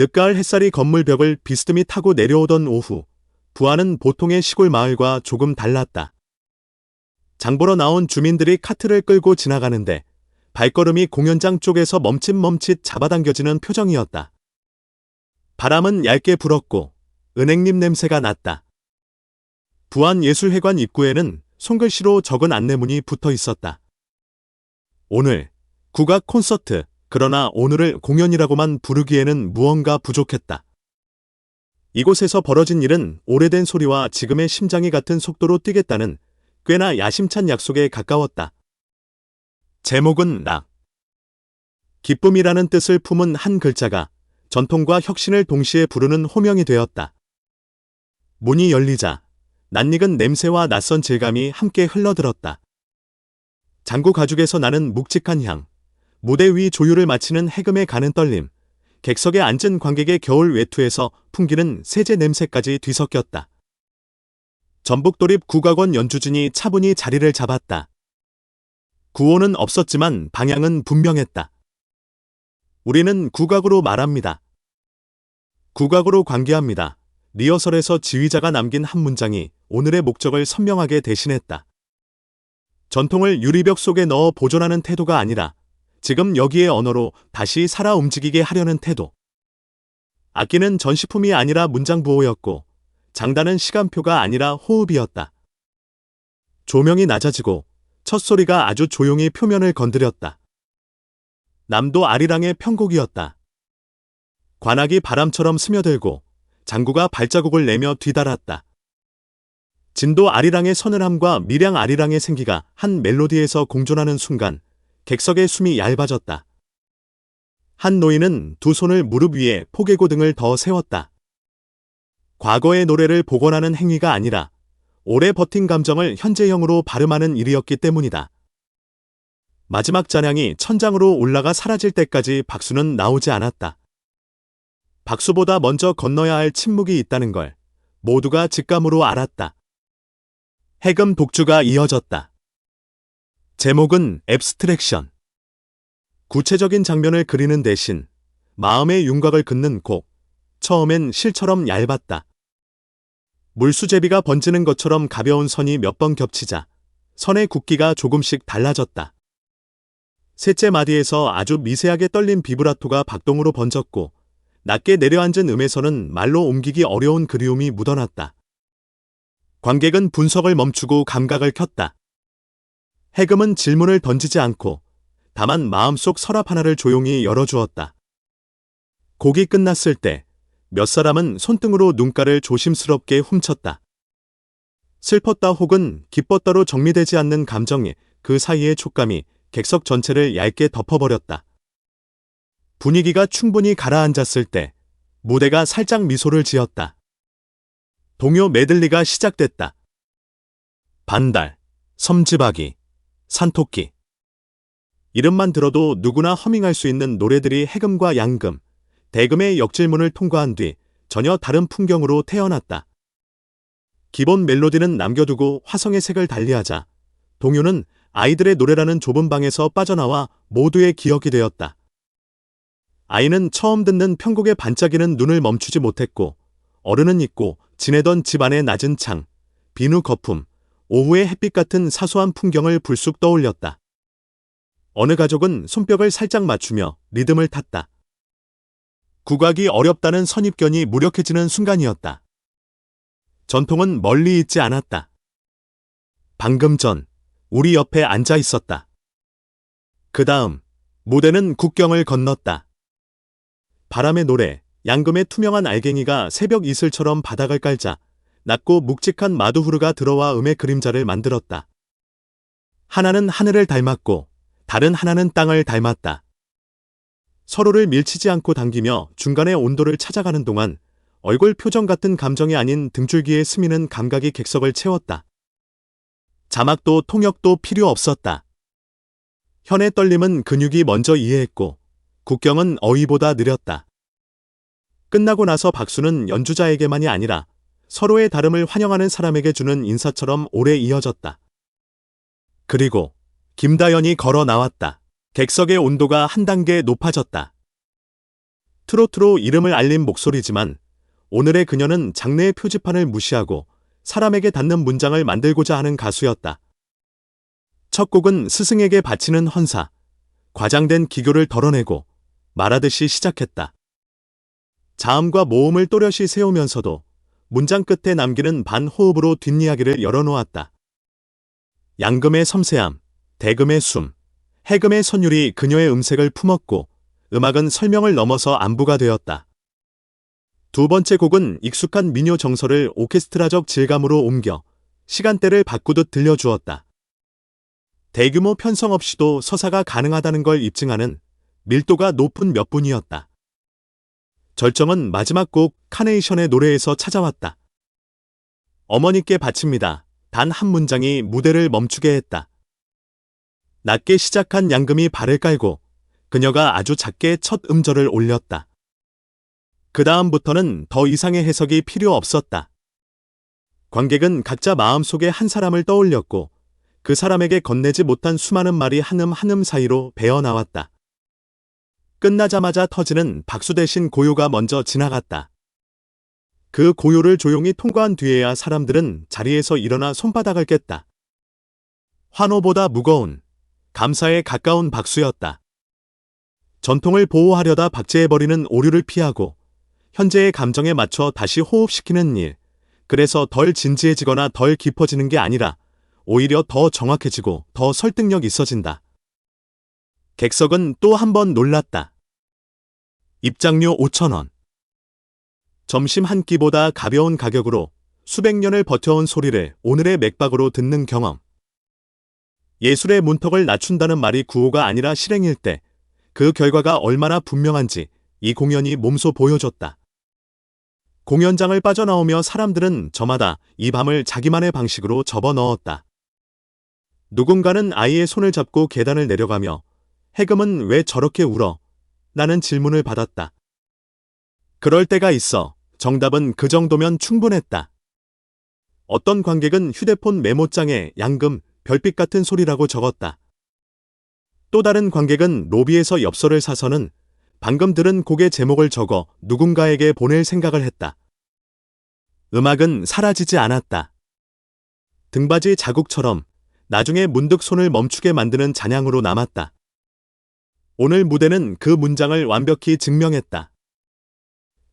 늦가을 햇살이 건물 벽을 비스듬히 타고 내려오던 오후, 부안은 보통의 시골 마을과 조금 달랐다. 장보러 나온 주민들이 카트를 끌고 지나가는데 발걸음이 공연장 쪽에서 멈칫멈칫 잡아당겨지는 표정이었다. 바람은 얇게 불었고 은행잎 냄새가 났다. 부안예술회관 입구에는 손글씨로 적은 안내문이 붙어 있었다. 오늘 국악 콘서트, 그러나 오늘을 공연이라고만 부르기에는 무언가 부족했다. 이곳에서 벌어진 일은 오래된 소리와 지금의 심장이 같은 속도로 뛰겠다는 꽤나 야심찬 약속에 가까웠다. 제목은 락. 기쁨이라는 뜻을 품은 한 글자가 전통과 혁신을 동시에 부르는 호명이 되었다. 문이 열리자 낯익은 냄새와 낯선 질감이 함께 흘러들었다. 장구 가죽에서 나는 묵직한 향, 무대 위 조율을 마치는 해금에 가는 떨림, 객석에 앉은 관객의 겨울 외투에서 풍기는 세제 냄새까지 뒤섞였다. 전북도립 국악원 연주진이 차분히 자리를 잡았다. 구호는 없었지만 방향은 분명했다. 우리는 국악으로 말합니다. 국악으로 관계합니다. 리허설에서 지휘자가 남긴 한 문장이 오늘의 목적을 선명하게 대신했다. 전통을 유리벽 속에 넣어 보존하는 태도가 아니라 지금 여기의 언어로 다시 살아 움직이게 하려는 태도. 악기는 전시품이 아니라 문장 부호였고 장단은 시간표가 아니라 호흡이었다. 조명이 낮아지고 첫 소리가 아주 조용히 표면을 건드렸다. 남도 아리랑의 편곡이었다. 관악이 바람처럼 스며들고 장구가 발자국을 내며 뒤달았다. 진도 아리랑의 서늘함과 미량 아리랑의 생기가 한 멜로디에서 공존하는 순간 객석의 숨이 얇아졌다. 한 노인은 두 손을 무릎 위에 포개고 등을 더 세웠다. 과거의 노래를 복원하는 행위가 아니라 오래 버틴 감정을 현재형으로 발음하는 일이었기 때문이다. 마지막 잔향이 천장으로 올라가 사라질 때까지 박수는 나오지 않았다. 박수보다 먼저 건너야 할 침묵이 있다는 걸 모두가 직감으로 알았다. 해금 독주가 이어졌다. 제목은 앱스트랙션. 구체적인 장면을 그리는 대신 마음의 윤곽을 긋는 곡. 처음엔 실처럼 얇았다. 물수제비가 번지는 것처럼 가벼운 선이 몇 번 겹치자 선의 굵기가 조금씩 달라졌다. 셋째 마디에서 아주 미세하게 떨린 비브라토가 박동으로 번졌고 낮게 내려앉은 음에서는 말로 옮기기 어려운 그리움이 묻어났다. 관객은 분석을 멈추고 감각을 켰다. 해금은 질문을 던지지 않고 다만 마음속 서랍 하나를 조용히 열어주었다. 곡이 끝났을 때 몇 사람은 손등으로 눈가를 조심스럽게 훔쳤다. 슬펐다 혹은 기뻤다로 정리되지 않는 감정이 그 사이의 촉감이 객석 전체를 얇게 덮어버렸다. 분위기가 충분히 가라앉았을 때 무대가 살짝 미소를 지었다. 동요 메들리가 시작됐다. 반달, 섬지박이, 산토끼. 이름만 들어도 누구나 허밍할 수 있는 노래들이 해금과 양금, 대금의 역질문을 통과한 뒤 전혀 다른 풍경으로 태어났다. 기본 멜로디는 남겨두고 화성의 색을 달리하자 동요는 아이들의 노래라는 좁은 방에서 빠져나와 모두의 기억이 되었다. 아이는 처음 듣는 편곡에 반짝이는 눈을 멈추지 못했고 어른은 잊고 지내던 집안의 낮은 창, 비누 거품, 오후의 햇빛 같은 사소한 풍경을 불쑥 떠올렸다. 어느 가족은 손뼉을 살짝 맞추며 리듬을 탔다. 국악이 어렵다는 선입견이 무력해지는 순간이었다. 전통은 멀리 있지 않았다. 방금 전 우리 옆에 앉아 있었다. 그 다음 무대는 국경을 건넜다. 바람의 노래, 양금의 투명한 알갱이가 새벽 이슬처럼 바닥을 깔자 낮고 묵직한 마두후르가 들어와 음의 그림자를 만들었다. 하나는 하늘을 닮았고 다른 하나는 땅을 닮았다. 서로를 밀치지 않고 당기며 중간의 온도를 찾아가는 동안 얼굴 표정 같은 감정이 아닌 등줄기에 스미는 감각이 객석을 채웠다. 자막도 통역도 필요 없었다. 현의 떨림은 근육이 먼저 이해했고 국경은 어휘보다 느렸다. 끝나고 나서 박수는 연주자에게만이 아니라 서로의 다름을 환영하는 사람에게 주는 인사처럼 오래 이어졌다. 그리고 김다연이 걸어 나왔다. 객석의 온도가 한 단계 높아졌다. 트로트로 이름을 알린 목소리지만 오늘의 그녀는 장르의 표지판을 무시하고 사람에게 닿는 문장을 만들고자 하는 가수였다. 첫 곡은 스승에게 바치는 헌사, 과장된 기교를 덜어내고 말하듯이 시작했다. 자음과 모음을 또렷이 세우면서도 문장 끝에 남기는 반호흡으로 뒷이야기를 열어놓았다. 양금의 섬세함, 대금의 숨, 해금의 선율이 그녀의 음색을 품었고 음악은 설명을 넘어서 안부가 되었다. 두 번째 곡은 익숙한 민요 정서를 오케스트라적 질감으로 옮겨 시간대를 바꾸듯 들려주었다. 대규모 편성 없이도 서사가 가능하다는 걸 입증하는 밀도가 높은 몇 분이었다. 절정은 마지막 곡 카네이션의 노래에서 찾아왔다. 어머니께 바칩니다. 단 한 문장이 무대를 멈추게 했다. 낮게 시작한 양금이 발을 깔고 그녀가 아주 작게 첫 음절을 올렸다. 그 다음부터는 더 이상의 해석이 필요 없었다. 관객은 각자 마음속에 한 사람을 떠올렸고 그 사람에게 건네지 못한 수많은 말이 한음 한음 사이로 배어 나왔다. 끝나자마자 터지는 박수 대신 고요가 먼저 지나갔다. 그 고요를 조용히 통과한 뒤에야 사람들은 자리에서 일어나 손바닥을 깼다. 환호보다 무거운, 감사에 가까운 박수였다. 전통을 보호하려다 박제해버리는 오류를 피하고 현재의 감정에 맞춰 다시 호흡시키는 일. 그래서 덜 진지해지거나 덜 깊어지는 게 아니라 오히려 더 정확해지고 더 설득력 있어진다. 객석은 또 한 번 놀랐다. 입장료 5천원. 점심 한 끼보다 가벼운 가격으로 수백 년을 버텨온 소리를 오늘의 맥박으로 듣는 경험. 예술의 문턱을 낮춘다는 말이 구호가 아니라 실행일 때 그 결과가 얼마나 분명한지 이 공연이 몸소 보여줬다. 공연장을 빠져나오며 사람들은 저마다 이 밤을 자기만의 방식으로 접어 넣었다. 누군가는 아이의 손을 잡고 계단을 내려가며 해금은 왜 저렇게 울어? 라는 질문을 받았다. 그럴 때가 있어. 정답은 그 정도면 충분했다. 어떤 관객은 휴대폰 메모장에 양금, 별빛 같은 소리라고 적었다. 또 다른 관객은 로비에서 엽서를 사서는 방금 들은 곡의 제목을 적어 누군가에게 보낼 생각을 했다. 음악은 사라지지 않았다. 등받이 자국처럼 나중에 문득 손을 멈추게 만드는 잔향으로 남았다. 오늘 무대는 그 문장을 완벽히 증명했다.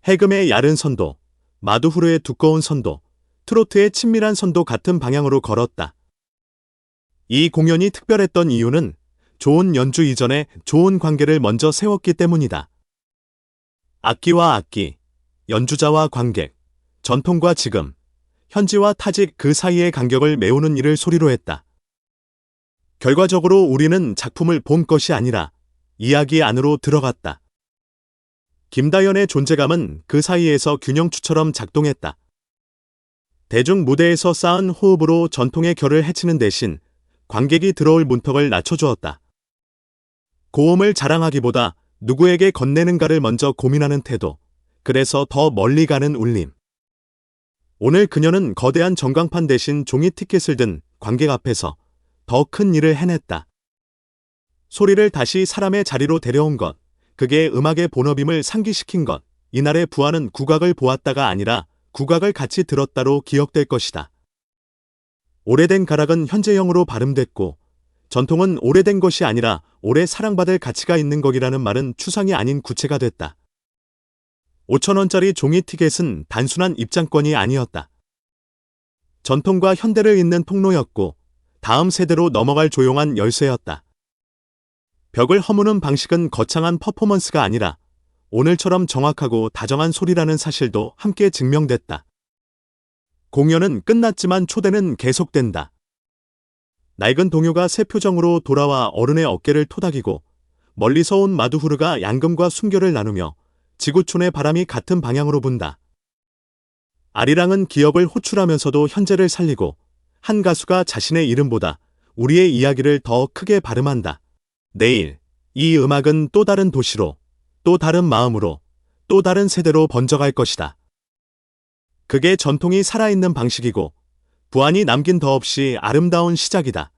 해금의 야른 선도, 마두후르의 두꺼운 선도, 트로트의 친밀한 선도 같은 방향으로 걸었다. 이 공연이 특별했던 이유는 좋은 연주 이전에 좋은 관계를 먼저 세웠기 때문이다. 악기와 악기, 연주자와 관객, 전통과 지금, 현지와 타직 그 사이의 간격을 메우는 일을 소리로 했다. 결과적으로 우리는 작품을 본 것이 아니라 이야기 안으로 들어갔다. 김다연의 존재감은 그 사이에서 균형추처럼 작동했다. 대중 무대에서 쌓은 호흡으로 전통의 결을 해치는 대신 관객이 들어올 문턱을 낮춰주었다. 고음을 자랑하기보다 누구에게 건네는가를 먼저 고민하는 태도, 그래서 더 멀리 가는 울림. 오늘 그녀는 거대한 전광판 대신 종이 티켓을 든 관객 앞에서 더 큰 일을 해냈다. 소리를 다시 사람의 자리로 데려온 것, 그게 음악의 본업임을 상기시킨 것, 이날의 부하는 국악을 보았다가 아니라 국악을 같이 들었다로 기억될 것이다. 오래된 가락은 현재형으로 발음됐고 전통은 오래된 것이 아니라 오래 사랑받을 가치가 있는 것이라는 말은 추상이 아닌 구체가 됐다. 5천원짜리 종이 티켓은 단순한 입장권이 아니었다. 전통과 현대를 잇는 통로였고 다음 세대로 넘어갈 조용한 열쇠였다. 벽을 허무는 방식은 거창한 퍼포먼스가 아니라 오늘처럼 정확하고 다정한 소리라는 사실도 함께 증명됐다. 공연은 끝났지만 초대는 계속된다. 낡은 동요가 새 표정으로 돌아와 어른의 어깨를 토닥이고 멀리서 온 마두후르가 양금과 순결을 나누며 지구촌의 바람이 같은 방향으로 분다. 아리랑은 기억을 호출하면서도 현재를 살리고 한 가수가 자신의 이름보다 우리의 이야기를 더 크게 발음한다. 내일 이 음악은 또 다른 도시로 또 다른 마음으로 또 다른 세대로 번져갈 것이다. 그게 전통이 살아있는 방식이고 부안이 남긴 더 없이 아름다운 시작이다.